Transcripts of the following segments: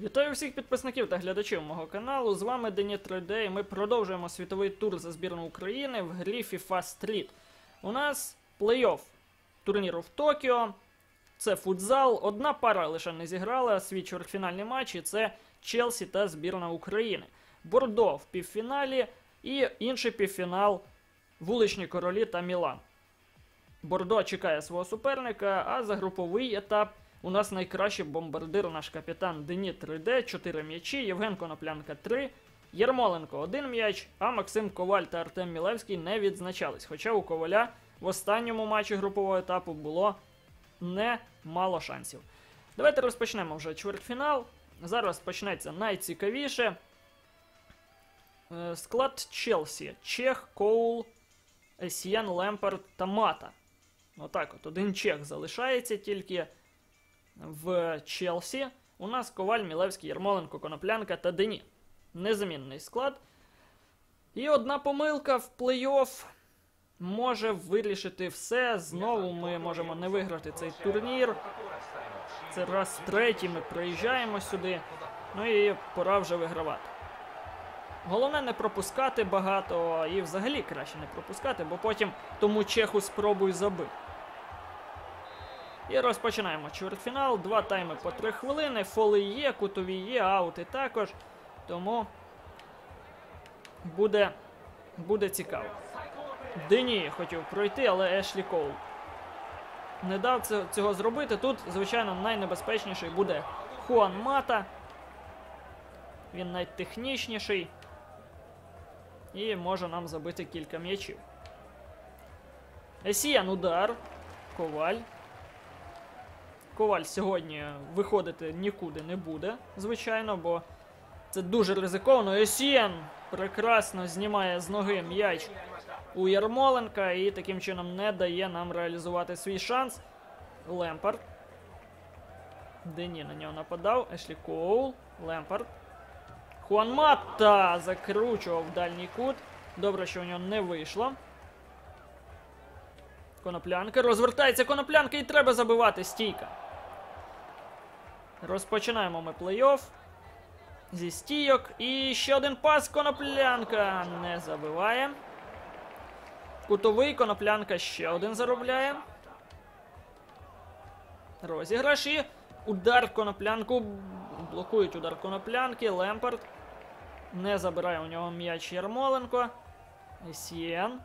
Вітаю всіх підписників та глядачів мого каналу. З вами Дені 3D і ми продовжуємо світовий тур за збірну України в грі FIFA Street. У нас плей-офф турніру в Токіо. Це футзал. Одна пара лише не зіграла свій чвертьфінальний матч, і це Челсі та збірна України. Бордо в півфіналі і інший півфінал Вуличні Королі та Мілан. Бордо чекає свого суперника, а за груповий етап у нас найкращий бомбардир наш капітан Дені 3D, 4 м'ячі, Євген Коноплянка 3, Єрмоленко 1 м'яч, а Максим Коваль та Артем Мілевський не відзначались. Хоча у Коваля в останньому матчі групового етапу було немало шансів. Давайте розпочнемо вже чвертьфінал. Зараз почнеться найцікавіше. Е, Склад Челсі: Чех, Коул, Есієн, Лемпард та Мата. Отак от. Один чех залишається тільки в Челсі. У нас Коваль, Мілевський, Ярмоленко, Коноплянка та Дені. Незамінний склад. І одна помилка в плей-офф може вирішити все. Знову ми можемо не виграти цей турнір. Це раз третій ми приїжджаємо сюди. Ну і пора вже вигравати. Головне не пропускати багато і взагалі краще не пропускати, бо потім тому чеху спробуй забити. І розпочинаємо чвертьфінал. Два тайми по три хвилини. Фоли є, кутові є, аути також. Тому буде, буде цікаво. Дені хотів пройти, але Ешлі Коул не дав цього зробити. Тут, звичайно, найнебезпечніший буде Хуан Мата. Він найтехнічніший. І може нам забити кілька м'ячів. Есіян удар. Коваль. Коваль сьогодні виходити нікуди не буде, звичайно, бо це дуже ризиковано. Есіян прекрасно знімає з ноги м'яч у Ярмоленка і таким чином не дає нам реалізувати свій шанс. Лемпард. Дені на нього нападав. Ешлі Коул. Лемпард. Хуан Матта закручував дальній кут. Добре, що у нього не вийшло. Коноплянка. Розвертається коноплянка і треба забивати стійка. Розпочинаємо ми плей-офф. Зі стійок. І ще один пас. Коноплянка не забиває. Кутовий коноплянка ще один заробляє. Розіграш і удар коноплянку. Блокують удар коноплянки. Лемпард. Не забирає у нього м'яч Ярмоленко. Есієн.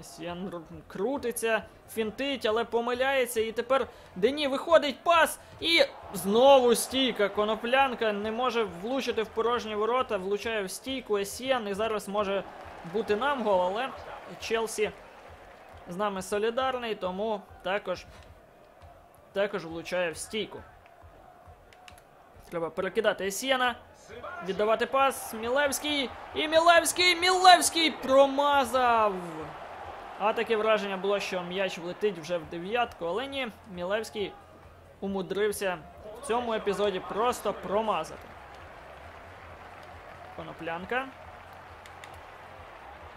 Есієн крутиться, фінтить, але помиляється. І тепер Дені виходить пас. І знову стійка. Коноплянка не може влучити в порожні ворота. Влучає в стійку Есієн. І зараз може бути нам гол, але Челсі з нами солідарний, тому також, також влучає в стійку. Треба перекидати Есієна. Віддавати пас. Мілевський. І Мілевський! Мілевський промазав! А таке враження було, що м'яч влетить вже в дев'ятку, але ні, Мілевський умудрився в цьому епізоді просто промазати. Коноплянка.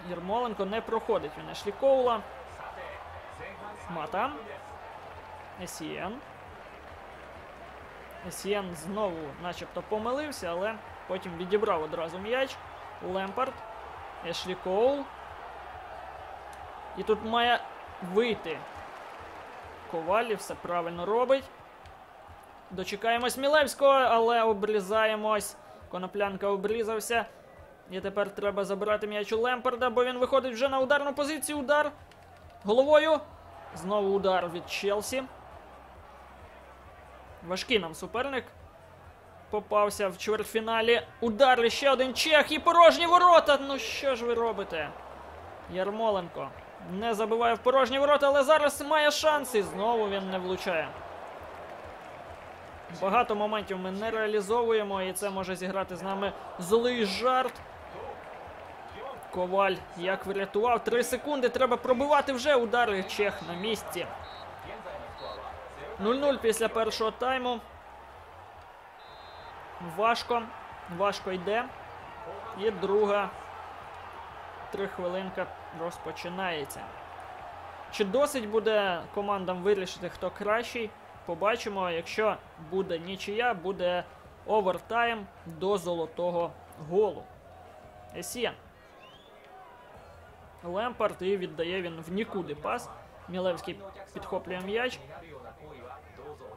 Єрмоленко не проходить. Він Ешлі Коула. Мата. Есієн. Есієн знову начебто помилився, але потім відібрав одразу м'яч. Лемпард. Ешлі Коул. І тут має вийти. Ковалі все правильно робить. Дочекаємось Мілевського, але обрізаємось. Коноплянка обрізався. І тепер треба забирати м'яч у Лемпарда, бо він виходить вже на ударну позицію. Удар головою. Знову удар від Челсі. Важкий нам суперник. Попався в чвертьфіналі. Удар ще один чех і порожні ворота. Ну що ж ви робите? Ярмоленко не забиває в порожні ворота, але зараз має шанс і знову він не влучає. Багато моментів ми не реалізовуємо, і це може зіграти з нами злий жарт. Коваль як врятував. Три секунди. Треба пробивати вже удари. Чех на місці. 0-0 після першого тайму. Важко. Важко йде. І друга три хвилинка розпочинається. Чи досить буде командам вирішити, хто кращий? Побачимо. Якщо буде нічия, буде овертайм до золотого голу. Есієн. Лемпард і віддає він в нікуди пас. Мілевський підхоплює м'яч.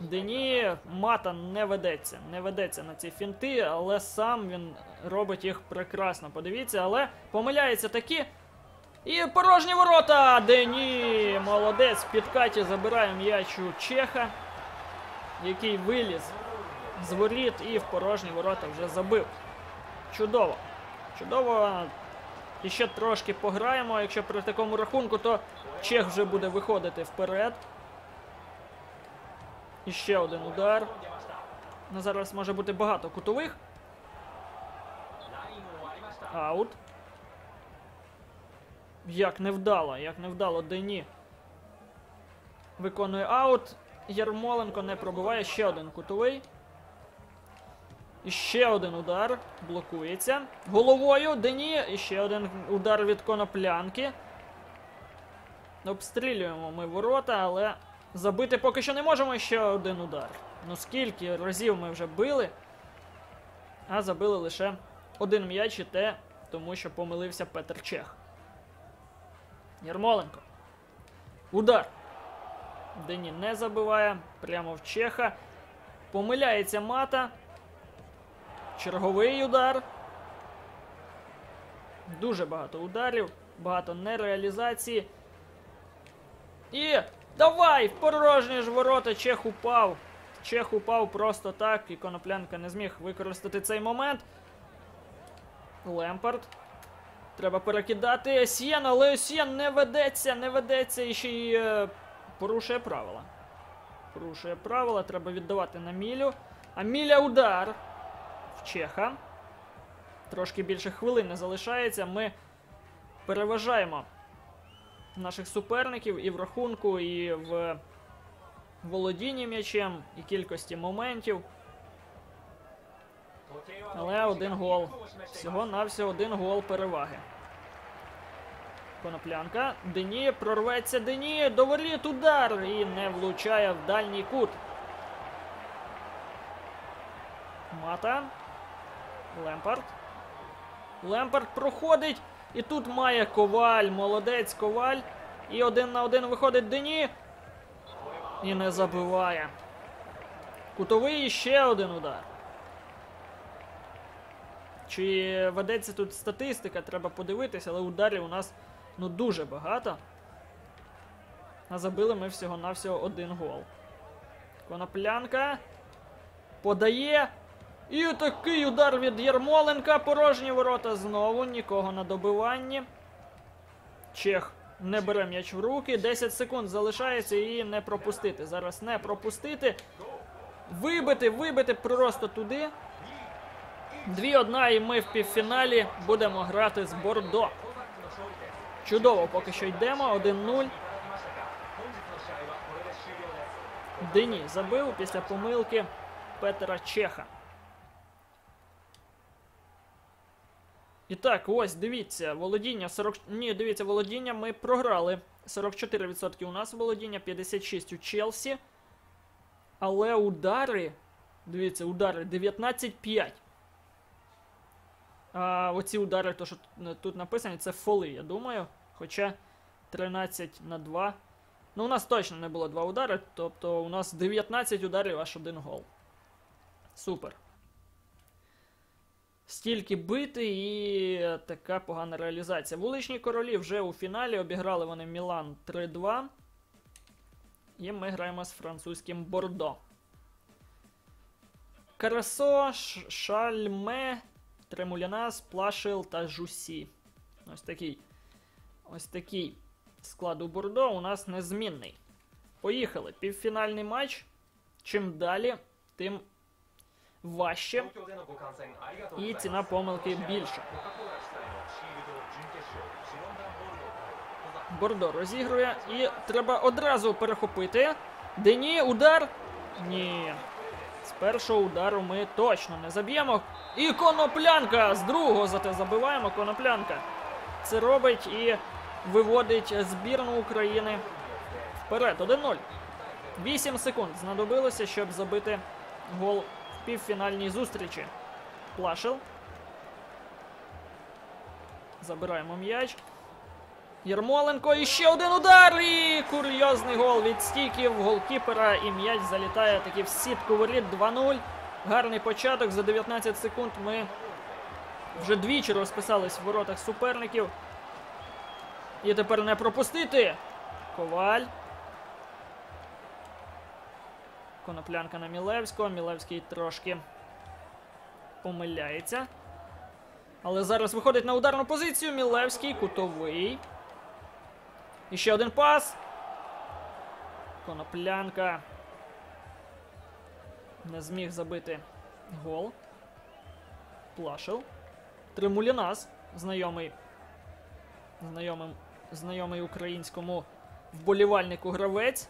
Дені мата не ведеться. Не ведеться на ці фінти, але сам він робить їх прекрасно. Подивіться, але помиляється таки. І порожні ворота! Дені! Молодець! В підкаті забирає м'яч Чеха, який виліз з воріт і в порожні ворота вже забив. Чудово. Чудово. І ще трошки пограємо. Якщо при такому рахунку, то Чех вже буде виходити вперед. І ще один удар. Ну, зараз може бути багато кутових. Аут. Як невдало, як невдало Дені. Виконує аут. Ярмоленко не пробиває. Ще один кутовий. І ще один удар. Блокується. Головою Дені. І ще один удар від коноплянки. Обстрілюємо ми ворота, але забити поки що не можемо. Ще один удар. Ну скільки разів ми вже били, а забили лише один м'яч і те, тому що помилився Петр Чех. Ярмоленко. Удар. Дені не забиває. Прямо в Чеха. Помиляється мата. Черговий удар. Дуже багато ударів, багато нереалізації. І давай! В порожні ж ворота Чех упав. Чех упав просто так, і Коноплянка не зміг використати цей момент. Лемпард. Треба перекидати Есєн, але Есєн не ведеться, не ведеться і ще й е, порушує правила. Порушує правила, треба віддавати на Мілю. А Міля удар в Чеха. Трошки більше хвилин не залишається. Ми переважаємо наших суперників і в рахунку, і в володінні м'ячем, і кількості моментів. Але один гол. Всього-навсього один гол переваги. Коноплянка. Дені прорветься Дені. До воріт удар. І не влучає в дальній кут. Мата. Лемпард. Лемпард проходить. І тут має коваль. Молодець коваль. І один на один виходить Дені. І не забиває. Кутовий і ще один удар. Чи ведеться тут статистика, треба подивитися, але ударів у нас ну дуже багато. А забили ми всього-навсього один гол. Коноплянка. Подає. І такий удар від Єрмоленка. Порожні ворота знову. Нікого на добиванні. Чех не бере м'яч в руки. 10 секунд залишається і не пропустити. Зараз не пропустити. Вибити, вибити просто туди. Дві одна, і ми в півфіналі будемо грати з Бордо. Чудово, поки що йдемо. 1-0. Дені забив після помилки Петера Чеха. І так, ось дивіться, володіння 40. Ні, дивіться, володіння ми програли. 44% у нас володіння, 56% у Челсі. Але удари. Дивіться, удари 19-5. А оці удари, то що тут написані, це фоли, я думаю. Хоча 13 на 2. Ну, у нас точно не було 2 удари, тобто у нас 19 ударів аж один гол. Супер. Стільки бити і така погана реалізація. Вуличні королі вже у фіналі обіграли вони Мілан 3-2. І ми граємо з французьким Бордо. Карасо, Шальме, Тремулянас, Плашил та Жусі. Ось такий. Ось такий склад у Бордо у нас незмінний. Поїхали. Півфінальний матч. Чим далі, тим важче. І ціна помилки більша. Бордо розігрує і треба одразу перехопити. Дені, удар. Ні. З першого удару ми точно не заб'ємо. І коноплянка! З другого зате забиваємо коноплянка. Це робить і виводить збірну України вперед. 1-0. 8 секунд знадобилося, щоб забити гол в півфінальній зустрічі. Плашел. Забираємо м'яч. Єрмоленко і ще один удар. І курйозний гол від стійків голкіпера. І м'яч залітає таки в сітку воріт 2-0. Гарний початок. За 19 секунд ми вже двічі розписались в воротах суперників. І тепер не пропустити. Коваль. Коноплянка на Мілевського. Мілевський трошки помиляється. Але зараз виходить на ударну позицію. Мілевський кутовий. І ще один пас. Коноплянка. Не зміг забити гол. Плашел. Тримулінас. Знайомий. Знайомим, знайомий українському вболівальнику гравець.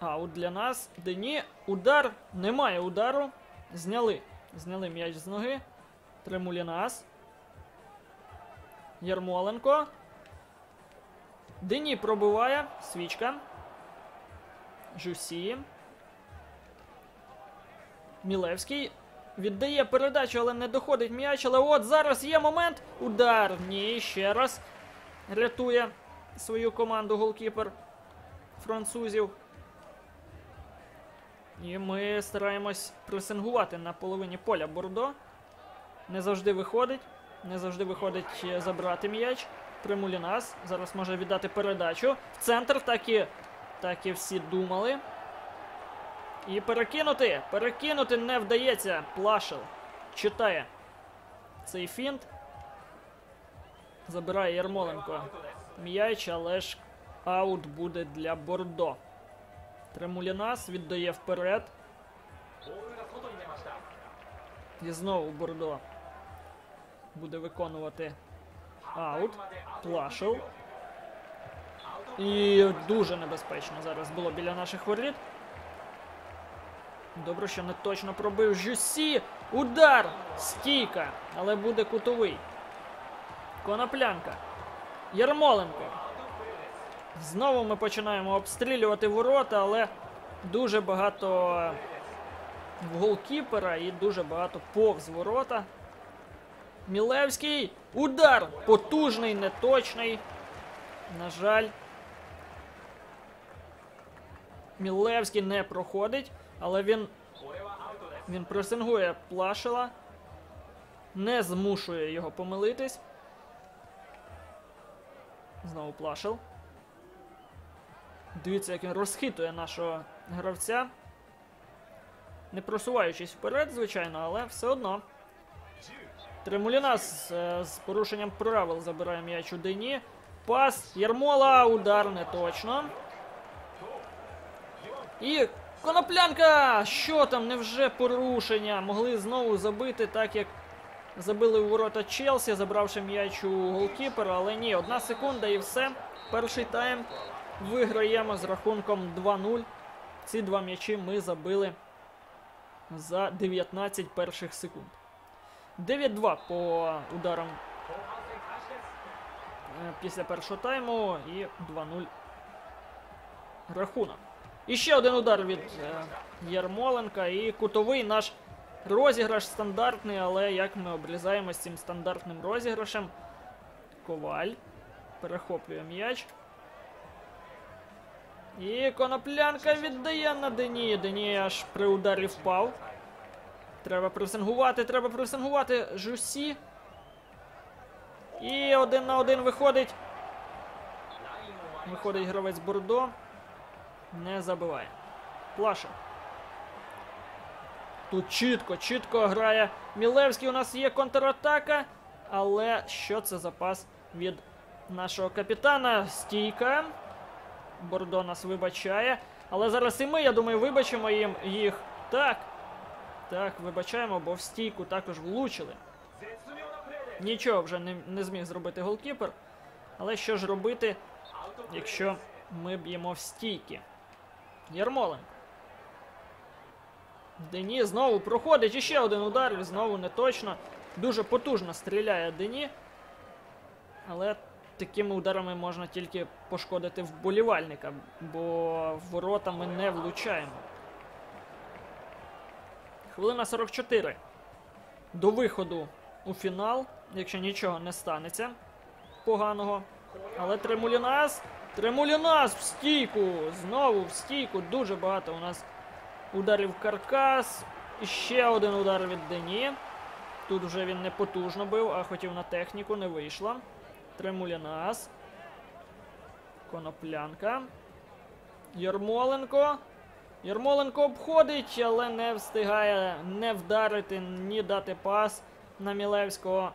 Аут для нас. Дені. Удар. Немає удару. Зняли. Зняли м'яч з ноги. Тремулінас. Ярмоленко. Дені пробиває. Свічка. Жусі. Мілевський. Віддає передачу, але не доходить м'яч. Але от зараз є момент. Удар. Ні, ще раз. Рятує свою команду голкіпер французів. І ми стараємось пресингувати на половині поля Бордо. Не завжди виходить. Не завжди виходить е, забрати м'яч. Примулінас. Зараз може віддати передачу. В центр так і, так і всі думали. І перекинути. Перекинути не вдається. Плашел. Читає цей фінт. Забирає Ярмоленко. М'яч, але ж аут буде для Бордо. Тремулінас віддає вперед. І знову Бордо буде виконувати аут. Плашел. І дуже небезпечно зараз було біля наших воріт. Добре, що не точно пробив Жюсі. Удар! Стійка, але буде кутовий. Коноплянка. Ярмоленко. Знову ми починаємо обстрілювати ворота, але дуже багато в голкіпера і дуже багато повз ворота. Мілевський. Удар! Потужний, неточний. На жаль. Мілевський не проходить, але він. Він пресингує Плашела. Не змушує його помилитись. Знову Плашел. Дивіться, як він розхитує нашого гравця. Не просуваючись вперед, звичайно, але все одно. Тремулінас з, з порушенням правил забирає м'яч у Дені. Пас Єрмола, удар не точно. І коноплянка! Що там? Невже порушення? Могли знову забити, так як забили у ворота Челсі, забравши м'яч у голкіпера, але ні, одна секунда і все. Перший тайм виграємо з рахунком 2-0. Ці два м'ячі ми забили за 19 перших секунд. 9-2 по ударам е, після першого тайму і 2-0 рахунок. І ще один удар від е, Ярмоленка і кутовий наш розіграш стандартний, але як ми обрізаємо з цим стандартним розіграшем. Коваль перехоплює м'яч. І коноплянка віддає на Дені. Дені аж при ударі впав. Треба пресингувати, треба пресингувати Жусі. І один на один виходить. Виходить гравець Бордо. Не забиває. Плаша. Тут чітко, чітко грає Мілевський. У нас є контратака. Але що це за пас від нашого капітана? Стійка. Бордо нас вибачає. Але зараз і ми, я думаю, вибачимо їм їх. Так. Так, вибачаємо, бо в стійку також влучили. Нічого вже не, не зміг зробити голкіпер. Але що ж робити, якщо ми б'ємо в стійки? Ярмоленко. Дені знову проходить. І ще один удар, знову не точно. Дуже потужно стріляє Дені. Але такими ударами можна тільки пошкодити вболівальника, бо ворота ми не влучаємо. Хвилина 44. До виходу у фінал, якщо нічого не станеться поганого. Але Тремулінас. Тремулінас в стійку! Знову в стійку. Дуже багато у нас ударів в каркас. І ще один удар від Дені. Тут вже він не потужно бив, а хотів на техніку, не вийшло. Тремулінас. Коноплянка. Ярмоленко. Ярмоленко обходить, але не встигає не вдарити, ні дати пас на Мілевського.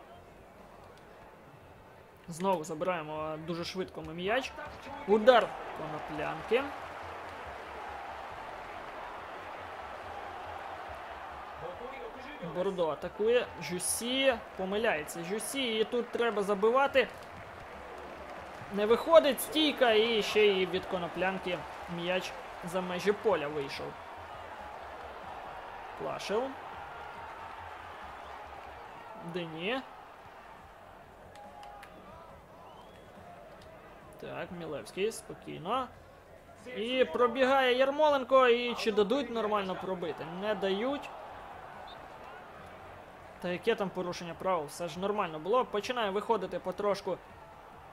Знову забираємо дуже швидко ми м'яч. Удар коноплянки. Бордо атакує. Жюсі помиляється. Жюсі, і тут треба забивати. Не виходить стійка, і ще й від коноплянки м'яч за межі поля вийшов. Плашев. Дені. Так, Мілевський спокійно. І пробігає Ярмоленко. І чи дадуть нормально пробити? Не дають. Та яке там порушення правил? Все ж нормально було. Починає виходити потрошку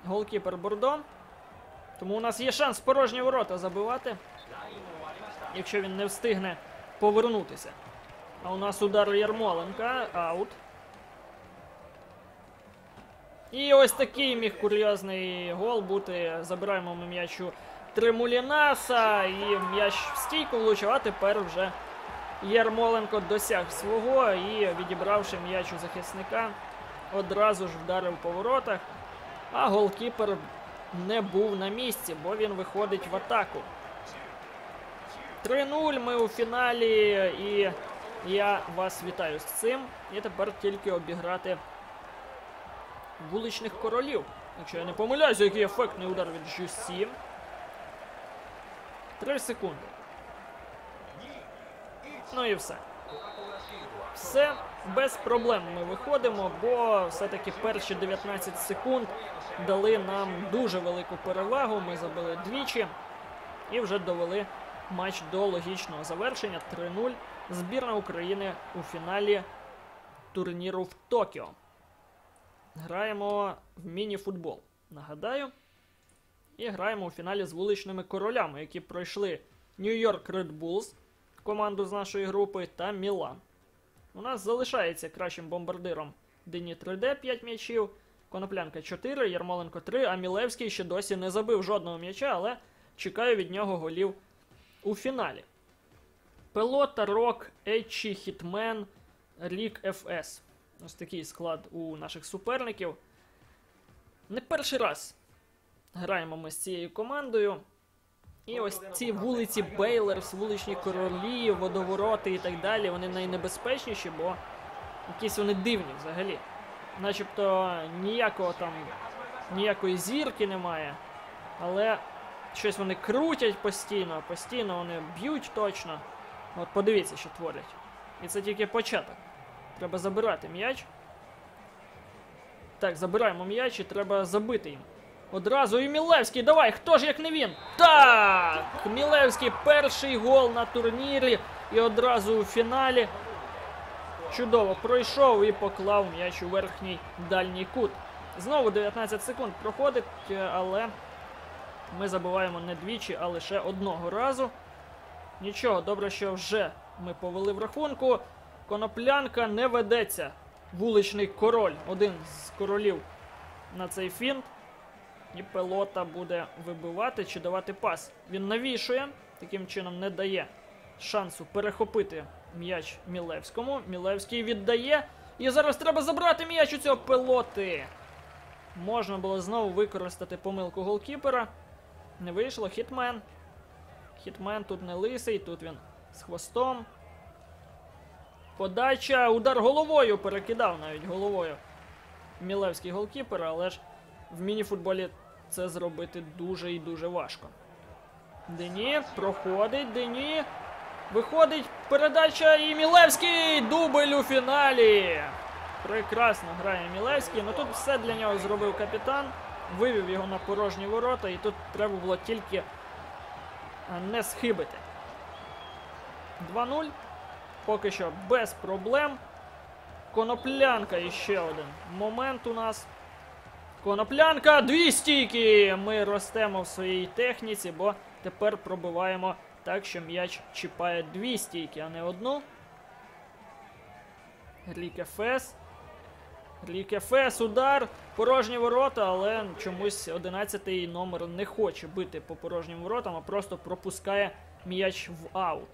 голкіпер Бордо. Тому у нас є шанс порожні ворота забивати. Якщо він не встигне повернутися. А у нас удар Ярмоленка. Аут. І ось такий міг курйозний гол бути. Забираємо ми м'ячу Тремулінаса. І м'яч в стійку влучив, а тепер вже Ярмоленко досяг свого і, відібравши м'яч у захисника, одразу ж вдарив по воротах. А голкіпер не був на місці, бо він виходить в атаку. 3-0 ми у фіналі, і я вас вітаю з цим. І тепер тільки обіграти вуличних королів. Якщо я не помиляюся, який ефектний удар від Жюсі. 3 секунди. Ну і все. Все без проблем ми виходимо, бо все-таки перші 19 секунд дали нам дуже велику перевагу. Ми забили двічі і вже довели матч до логічного завершення 3-0. Збірна України у фіналі турніру в Токіо. Граємо в міні-футбол. Нагадаю. І граємо у фіналі з вуличними королями, які пройшли Нью-Йорк Red Bulls, команду з нашої групи, та Мілан. У нас залишається кращим бомбардиром Дені 3D 5 м'ячів, Коноплянка 4, Ярмоленко 3, а Мілевський ще досі не забив жодного м'яча, але чекаю від нього голів у фіналі. Пелота, Рок, Ечі, Хітмен, Рік ФС. Ось такий склад у наших суперників. Не перший раз граємо ми з цією командою. І ось ці вулиці Бейлерс, вуличні королі, водовороти і так далі, вони найнебезпечніші, бо якісь вони дивні взагалі. Начебто ніякого там, ніякої зірки немає. Але щось вони крутять постійно, постійно вони б'ють точно. От подивіться, що творять. І це тільки початок. Треба забирати м'яч. Так, забираємо м'яч і треба забити їм. Одразу і Мілевський, давай, хто ж як не він? Так! Мілевський перший гол на турнірі і одразу у фіналі. Чудово пройшов і поклав м'яч у верхній дальній кут. Знову 19 секунд проходить, але ми забуваємо не двічі, а лише одного разу. Нічого, добре, що вже ми повели в рахунку. Коноплянка не ведеться. Вуличний король, один з королів на цей фінт. І пилота буде вибивати чи давати пас. Він навішує, таким чином не дає шансу перехопити м'яч Мілевському. Мілевський віддає. І зараз треба забрати м'яч у цього пилоти. Можна було знову використати помилку голкіпера. Не вийшло. Хітмен. Хітмен тут не лисий, тут він з хвостом. Подача, удар головою перекидав навіть головою. Мілевський голкіпер, але ж в міні-футболі це зробити дуже і дуже важко. Дені проходить, Дені. Виходить передача і Мілевський дубль у фіналі. Прекрасно грає Мілевський. Ну тут все для нього зробив капітан. вивів його на порожні ворота, і тут треба було тільки не схибити. 2-0. Поки що без проблем. Коноплянка і ще один момент у нас. Коноплянка, дві стійки! Ми ростемо в своїй техніці, бо тепер пробиваємо так, що м'яч чіпає дві стійки, а не одну. Рікефес. Рікефес, удар. Порожні ворота, але чомусь 11-й номер не хоче бити по порожнім воротам, а просто пропускає м'яч в аут.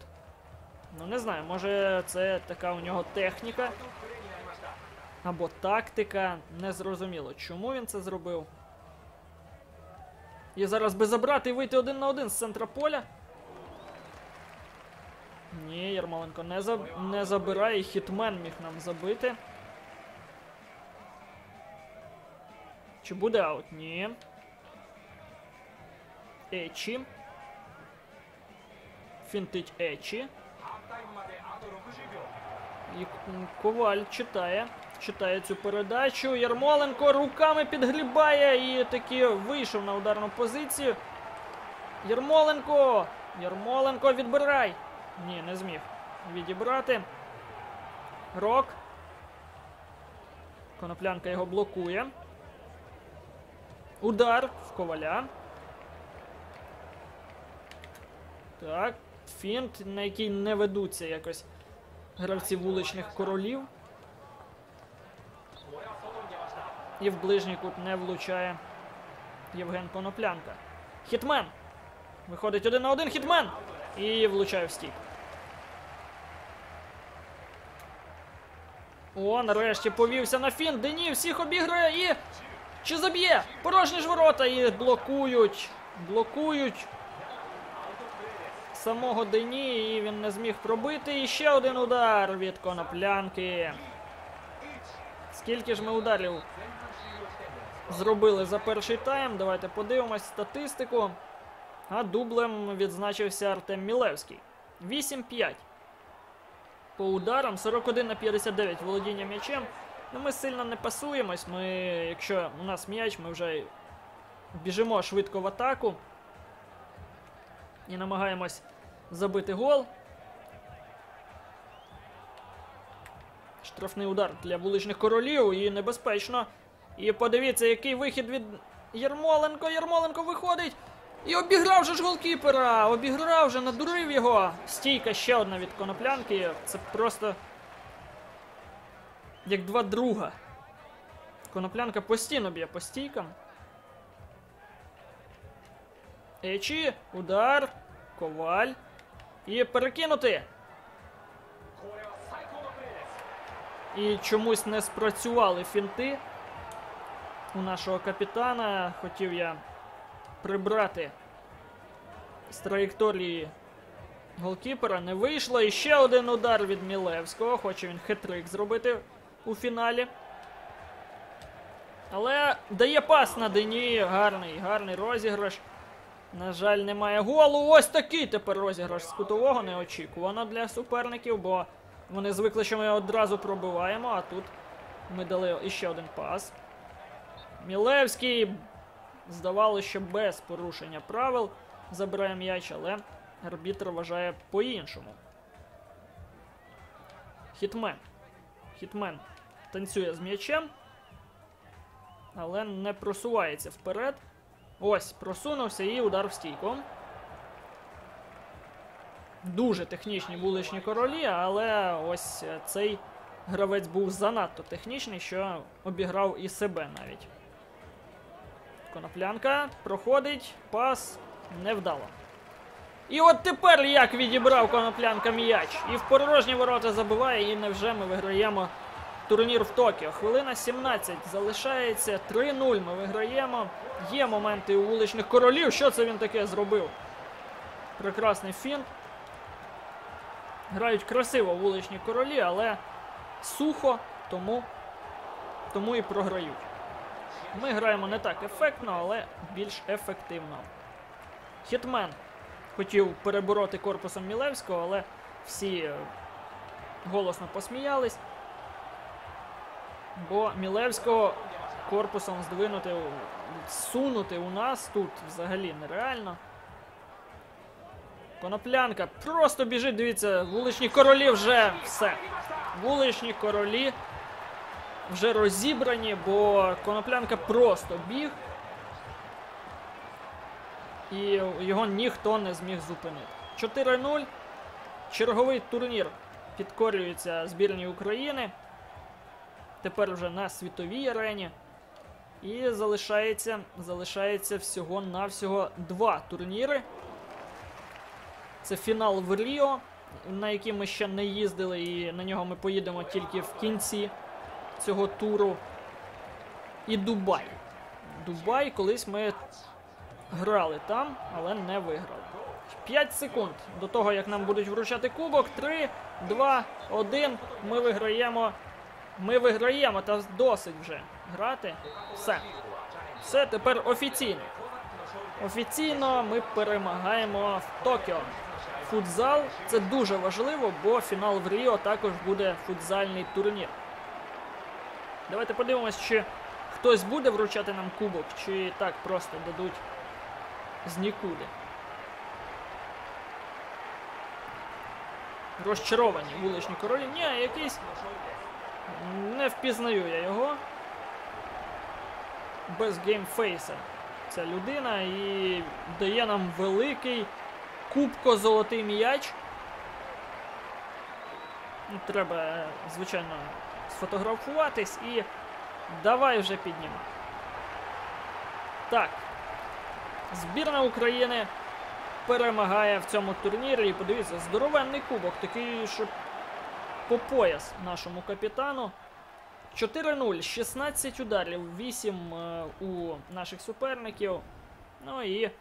Ну не знаю, може це така у нього техніка. Або тактика. Незрозуміло, чому він це зробив. І зараз би забрати і вийти один на один з центра поля. Ні, Ярмоленко не, за... не забирає. Хітмен міг нам забити. Чи буде аут? Ні. Ечі. Фінтить Ечі. І Коваль читає. Читає цю передачу. Ярмоленко руками підгрібає і таки вийшов на ударну позицію. Ярмоленко! Ярмоленко, відбирай! Ні, не зміг відібрати. Рок. Коноплянка його блокує. Удар в коваля. Так. Фінт, на який не ведуться якось гравці вуличних королів. І в ближній кут не влучає Євген Коноплянка. Хітмен. Виходить один на один хітмен. І влучає в стік. О, нарешті повівся на фін. Дені всіх обіграє і. Чи заб'є? Порожні ж ворота і блокують. Блокують самого Дені, і він не зміг пробити. І ще один удар від коноплянки. Скільки ж ми ударів зробили за перший тайм? Давайте подивимось статистику. А дублем відзначився Артем Мілевський. 8-5. По ударам 41 на 59 володіння м'ячем. Ну, ми сильно не пасуємось. Ми, якщо у нас м'яч, ми вже біжимо швидко в атаку. І намагаємось забити гол. Штрафний удар для вуличних королів і небезпечно. І подивіться, який вихід від Ярмоленко. Ярмоленко виходить. І обіграв же ж голкіпера! Обіграв же, надурив його. Стійка ще одна від коноплянки. Це просто. Як два друга. Коноплянка постійно б'є по стійкам. Ечі, удар, коваль. І перекинути. І чомусь не спрацювали фінти у нашого капітана. Хотів я прибрати з траєкторії голкіпера. Не вийшло. І ще один удар від Мілевського. Хоче він хитрик зробити у фіналі. Але дає пас на Дені. Гарний, гарний розіграш. На жаль, немає голу. Ось такий тепер розіграш з кутового неочікувано для суперників, бо вони звикли, що ми одразу пробиваємо, а тут ми дали іще один пас. Мілевський, здавалося, що без порушення правил забирає м'яч, але арбітр вважає по-іншому. Хітмен. Хітмен танцює з м'ячем, але не просувається вперед. Ось, просунувся і удар в стійку. Дуже технічні вуличні королі, але ось цей гравець був занадто технічний, що обіграв і себе навіть. Коноплянка проходить, пас невдало. І от тепер як відібрав коноплянка м'яч. І в порожні ворота забиває, і невже ми виграємо турнір в Токіо. Хвилина 17 залишається. 3-0 ми виграємо. Є моменти у вуличних королів. Що це він таке зробив? Прекрасний фінт. Грають красиво вуличні королі, але сухо, тому, тому і програють. Ми граємо не так ефектно, але більш ефективно. Хітмен хотів перебороти корпусом Мілевського, але всі е, голосно посміялись. Бо Мілевського корпусом здвинути, сунути у нас тут взагалі нереально. Коноплянка просто біжить, дивіться, вуличні королі вже все. Вуличні королі вже розібрані, бо коноплянка просто біг. І його ніхто не зміг зупинити. 4-0. Черговий турнір підкорюється збірній України. Тепер вже на світовій арені. І залишається, залишається всього-навсього два турніри. Це фінал в Ріо, на який ми ще не їздили, і на нього ми поїдемо тільки в кінці цього туру. І Дубай. Дубай, колись ми грали там, але не виграли. 5 секунд до того, як нам будуть вручати кубок. 3, 2, 1. Ми виграємо. Ми виграємо, та досить вже грати. Все. Все тепер офіційно. Офіційно ми перемагаємо в Токіо. Футзал це дуже важливо, бо фінал в Ріо також буде футзальний турнір. Давайте подивимось, чи хтось буде вручати нам кубок, чи так просто дадуть з нікуди. Розчаровані вуличні королі. Ні, якийсь. Не впізнаю я його. Без геймфейса. Ця людина і дає нам великий кубко-золотий м'яч. Треба, звичайно, сфотографуватись і давай вже піднімати. Так. Збірна України перемагає в цьому турнірі. І подивіться, здоровенний кубок, такий, що по пояс нашому капітану. 4-0, 16 ударів, 8 е, у наших суперників. Ну і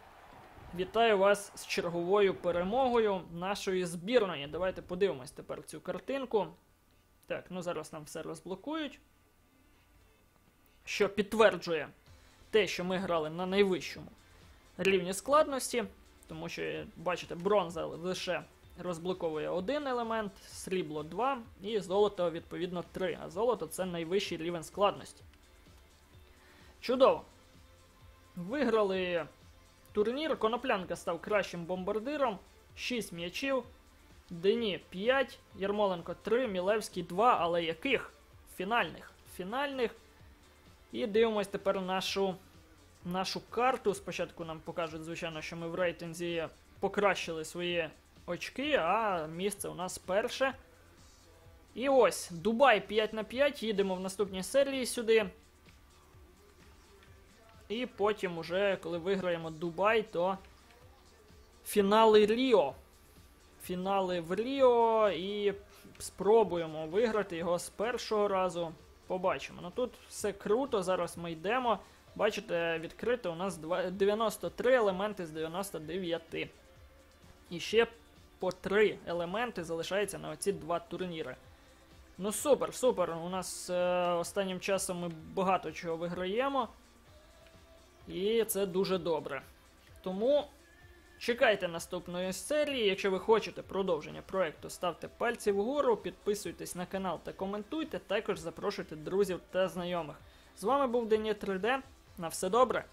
вітаю вас з черговою перемогою нашої збірної. Давайте подивимось тепер цю картинку. Так, ну зараз нам все розблокують. Що підтверджує те, що ми грали на найвищому рівні складності. Тому що, бачите, бронза лише розблоковує один елемент, срібло 2 і золото, відповідно, 3. А золото це найвищий рівень складності. Чудово. Виграли турнір. Коноплянка став кращим бомбардиром. 6 м'ячів. Дені 5, Ярмоленко 3, Мілевський 2, але яких? Фінальних. Фінальних. І дивимось тепер нашу, нашу карту. Спочатку нам покажуть, звичайно, що ми в рейтинзі покращили свої очки, а місце у нас перше. І ось, Дубай 5 на 5, їдемо в наступній серії сюди. І потім, уже, коли виграємо Дубай, то фінали Ріо. Фінали в Ріо і спробуємо виграти його з першого разу. Побачимо. Ну тут все круто, зараз ми йдемо. Бачите, відкрито у нас 93 елементи з 99. І ще по 3 елементи залишається на оці два турніри. Ну супер, супер. У нас е, останнім часом ми багато чого виграємо. І це дуже добре. Тому чекайте наступної серії. Якщо ви хочете продовження проекту, ставте пальці вгору, підписуйтесь на канал та коментуйте. Також запрошуйте друзів та знайомих. З вами був Дені 3D. На все добре.